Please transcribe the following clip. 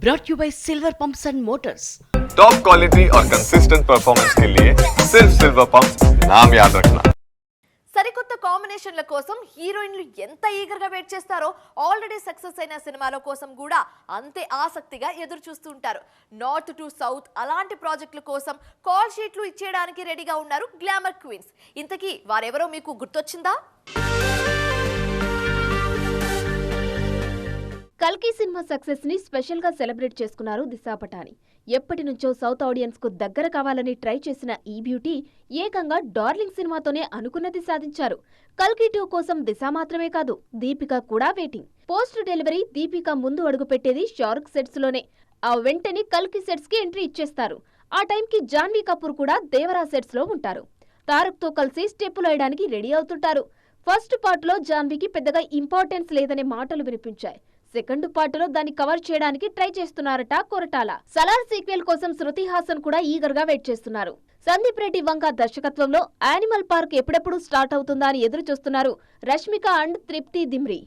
brought you by Silver Pumps and Motors. Top quality और consistent performance के लिए सिर्फ सिल्वर पंप नाम याद रखना సరికొత్త కాంబినేషన్ల కోసం హీరోయిన్లు ఎంత ఈగర్గా వెయిట్ చేస్తారో ఆల్రెడీ సక్సెస్ అయిన సినిమాల కోసం కూడా అంతే ఆసక్తిగా ఎదురు చూస్తూ ఉంటారు నార్త్ టు సౌత్ అలాంటి ప్రాజెక్టుల కోసం కాల్ షీట్లు ఇచ్చేయడానికి రెడీగా ఉన్నారు గ్లామర్ క్వీన్స్ ఇంతకీ వారెవరో మీకు గుర్తొచ్చిందా కల్కి సినిమా సక్సెస్ని స్పెషల్గా సెలబ్రేట్ చేసుకున్నారు దిశా పటాని ఎప్పటి నుంచో సౌత్ ఆడియన్స్కు దగ్గర కావాలని ట్రై చేసిన ఈ బ్యూటీ ఏకంగా డార్లింగ్ సినిమాతోనే అనుకున్నది సాధించారు. కల్కి టూ కోసం దిశ మాత్రమే కాదు దీపిక కూడా వెయిటింగ్. పోస్ట్ డెలివరీ దీపిక ముందు అడుగు పెట్టేది షారుఖ్ సెట్స్లోనే ఆ వెంటనే కల్కి సెట్స్కి ఎంట్రీ ఇచ్చేస్తారు. ఆ టైంకి జాన్వీ కపూర్ కూడా దేవరా సెట్స్లో ఉంటారు. తారక్తో కలిసి స్టెప్పులు వేయడానికి రెడీ అవుతుంటారు. ఫస్ట్ పార్ట్లో జాన్వీకి పెద్దగా ఇంపార్టెన్స్ లేదనే మాటలు వినిపించాయి. సెకండ్ పార్ట్లో దాన్ని కవర్ చేయడానికి ట్రై చేస్తున్నారట కొరటాల. సలార్ సీక్వెల్ కోసం శృతి హాసన్ కూడా ఈగర్గా వెయిట్ చేస్తున్నారు. సందీప్ రెడ్డి వంక దర్శకత్వంలో యానిమల్ పార్క్ ఎప్పుడెప్పుడు స్టార్ట్ అవుతుందా అని ఎదురు చూస్తున్నారు రష్మిక అండ్ తృప్తి దిమ్రి.